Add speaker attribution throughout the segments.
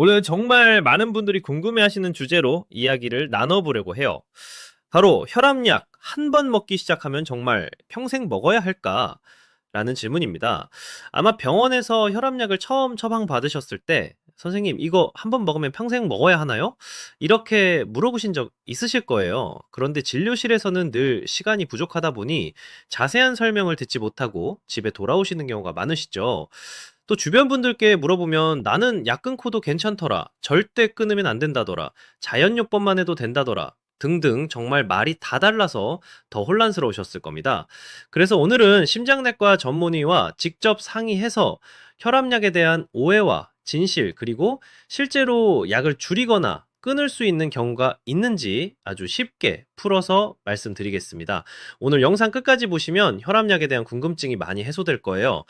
Speaker 1: 오늘 정말 많은 분들이 궁금해하시는 주제로 이야기를 나눠보려고 해요. 바로 혈압약 한 번 먹기 시작하면 정말 평생 먹어야 할까? 라는 질문입니다. 아마 병원에서 혈압약을 처음 처방 받으셨을 때 선생님 이거 한 번 먹으면 평생 먹어야 하나요? 이렇게 물어보신 적 있으실 거예요. 그런데 진료실에서는 늘 시간이 부족하다 보니 자세한 설명을 듣지 못하고 집에 돌아오시는 경우가 많으시죠. 또 주변 분들께 물어보면 나는 약 끊고도 괜찮더라. 절대 끊으면 안 된다더라. 자연요법만 해도 된다더라. 등등 정말 말이 다 달라서 더 혼란스러우셨을 겁니다. 그래서 오늘은 심장내과 전문의와 직접 상의해서 혈압약에 대한 오해와 진실 그리고 실제로 약을 줄이거나 끊을 수 있는 경우가 있는지 아주 쉽게 풀어서 말씀드리겠습니다. 오늘 영상 끝까지 보시면 혈압약에 대한 궁금증이 많이 해소될 거예요.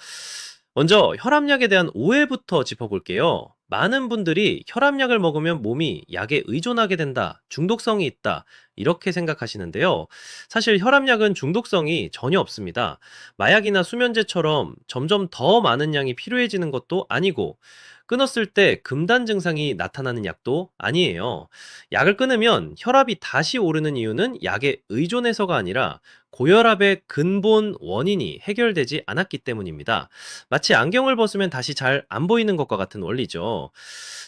Speaker 1: 먼저 혈압약에 대한 오해부터 짚어볼게요. 많은 분들이 혈압약을 먹으면 몸이 약에 의존하게 된다, 중독성이 있다, 이렇게 생각하시는데요. 사실 혈압약은 중독성이 전혀 없습니다. 마약이나 수면제처럼 점점 더 많은 양이 필요해지는 것도 아니고, 끊었을 때 금단 증상이 나타나는 약도 아니에요. 약을 끊으면 혈압이 다시 오르는 이유는 약에 의존해서가 아니라 고혈압의 근본 원인이 해결되지 않았기 때문입니다. 마치 안경을 벗으면 다시 잘 안 보이는 것과 같은 원리죠.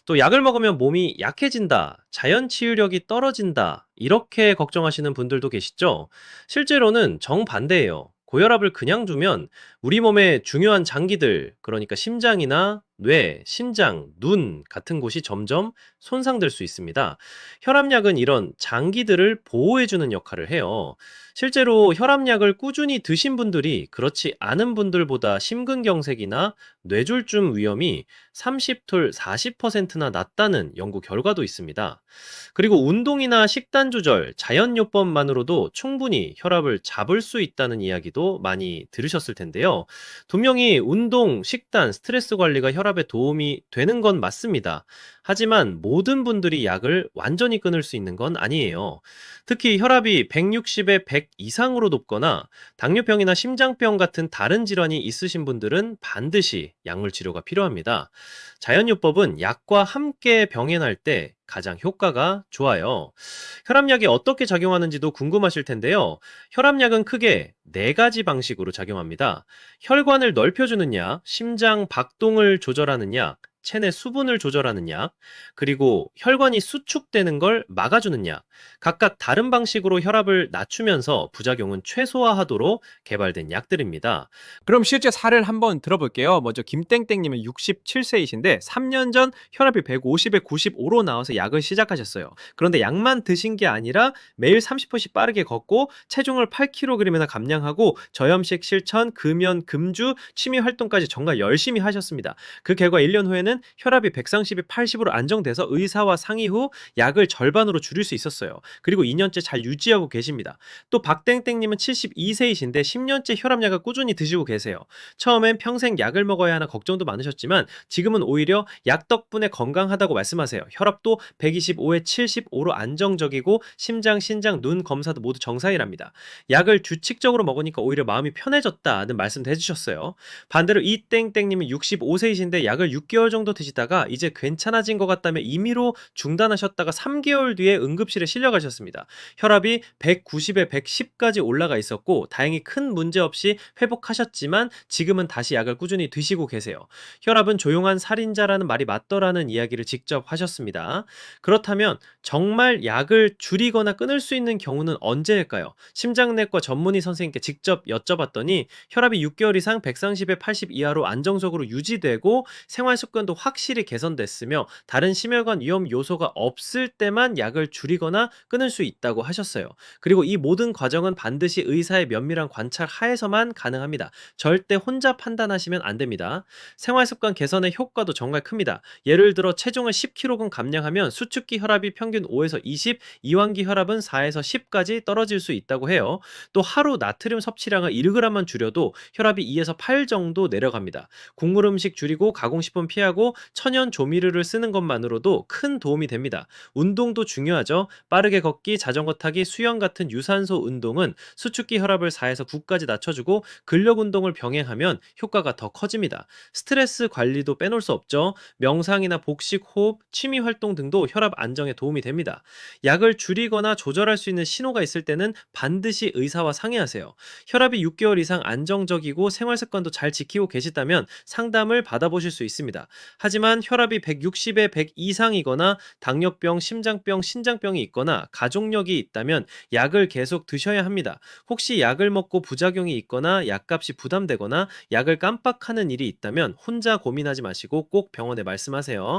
Speaker 1: 또 약을 먹으면 몸이 약해진다, 자연 치유력이 떨어진다, 이렇게 걱정하시는 분들도 계시죠? 실제로는 정반대예요. 고혈압을 그냥 두면 우리 몸의 중요한 장기들, 그러니까 심장이나 뇌, 신장, 눈 같은 곳이 점점 손상될 수 있습니다. 혈압약은 이런 장기들을 보호해주는 역할을 해요. 실제로 혈압약을 꾸준히 드신 분들이 그렇지 않은 분들보다 심근경색이나 뇌졸중 위험이 30툴 40%나 낮다는 연구 결과도 있습니다. 그리고 운동이나 식단 조절, 자연요법만으로도 충분히 혈압을 잡을 수 있다는 이야기도 많이 들으셨을 텐데요. 분명히 운동, 식단, 스트레스 관리가 혈압 에 도움이 되는 건 맞습니다. 하지만 모든 분들이 약을 완전히 끊을 수 있는 건 아니에요. 특히 혈압이 160에 100 이상으로 높거나 당뇨병이나 심장병 같은 다른 질환이 있으신 분들은 반드시 약물 치료가 필요합니다. 자연요법은 약과 함께 병행할 때 가장 효과가 좋아요. 혈압약이 어떻게 작용하는지도 궁금하실 텐데요. 혈압약은 크게 네 가지 방식으로 작용합니다. 혈관을 넓혀주는 약, 심장 박동을 조절하는 약, 체내 수분을 조절하는 약, 그리고 혈관이 수축되는 걸 막아주는 약, 각각 다른 방식으로 혈압을 낮추면서 부작용은 최소화하도록 개발된 약들입니다.
Speaker 2: 그럼 실제 사례를 한번 들어볼게요. 먼저 김땡땡님은 67세이신데 3년 전 혈압이 150에 95로 나와서 약을 시작하셨어요. 그런데 약만 드신 게 아니라 매일 30분씩 빠르게 걷고 체중을 8kg이나 감량하고 저염식 실천, 금연, 금주, 취미 활동까지 정말 열심히 하셨습니다. 그 결과 1년 후에는 혈압이 130에 80으로 안정돼서 의사와 상의 후 약을 절반으로 줄일 수 있었어요. 그리고 2년째 잘 유지하고 계십니다. 또 박땡땡님은 72세이신데 10년째 혈압약을 꾸준히 드시고 계세요. 처음엔 평생 약을 먹어야 하나 걱정도 많으셨지만 지금은 오히려 약 덕분에 건강하다고 말씀하세요. 혈압도 125에 75로 안정적이고 심장, 신장, 눈 검사도 모두 정상이랍니다. 약을 규칙적으로 먹으니까 오히려 마음이 편해졌다는 말씀도 해주셨어요. 반대로 이땡땡님은 65세이신데 약을 6개월 정도 드시다가 이제 괜찮아진 것 같다며 임의로 중단하셨다가 3개월 뒤에 응급실에 실려가셨습니다. 혈압이 190에 110까지 올라가 있었고 다행히 큰 문제 없이 회복하셨지만 지금은 다시 약을 꾸준히 드시고 계세요. 혈압은 조용한 살인자라는 말이 맞더라는 이야기를 직접 하셨습니다. 그렇다면 정말 약을 줄이거나 끊을 수 있는 경우는 언제일까요? 심장내과 전문의 선생님께 직접 여쭤봤더니 혈압이 6개월 이상 130에 80 이하로 안정적으로 유지되고 생활 습관도 확실히 개선됐으며 다른 심혈관 위험 요소가 없을 때만 약을 줄이거나 끊을 수 있다고 하셨어요. 그리고 이 모든 과정은 반드시 의사의 면밀한 관찰 하에서만 가능합니다. 절대 혼자 판단하시면 안 됩니다. 생활 습관 개선의 효과도 정말 큽니다. 예를 들어 체중을 10kg 감량하면 수축기 혈압이 평균 5에서 20, 이완기 혈압은 4에서 10까지 떨어질 수 있다고 해요. 또 하루 나트륨 섭취량을 1g만 줄여도 혈압이 2에서 8 정도 내려갑니다. 국물 음식 줄이고 가공식품 피하고
Speaker 1: 하고 천연 조미료를 쓰는 것만으로도 큰 도움이 됩니다. 운동도 중요하죠. 빠르게 걷기, 자전거 타기, 수영 같은 유산소 운동은 수축기 혈압을 4에서 9까지 낮춰주고 근력 운동을 병행하면 효과가 더 커집니다. 스트레스 관리도 빼놓을 수 없죠. 명상이나 복식, 호흡, 취미 활동 등도 혈압 안정에 도움이 됩니다. 약을 줄이거나 조절할 수 있는 신호가 있을 때는 반드시 의사와 상의하세요. 혈압이 6개월 이상 안정적이고 생활 습관도 잘 지키고 계시다면 상담을 받아보실 수 있습니다. 하지만 혈압이 160에 100 이상이거나 당뇨병, 심장병, 신장병이 있거나 가족력이 있다면 약을 계속 드셔야 합니다. 혹시 약을 먹고 부작용이 있거나 약값이 부담되거나 약을 깜빡하는 일이 있다면 혼자 고민하지 마시고 꼭 병원에 말씀하세요.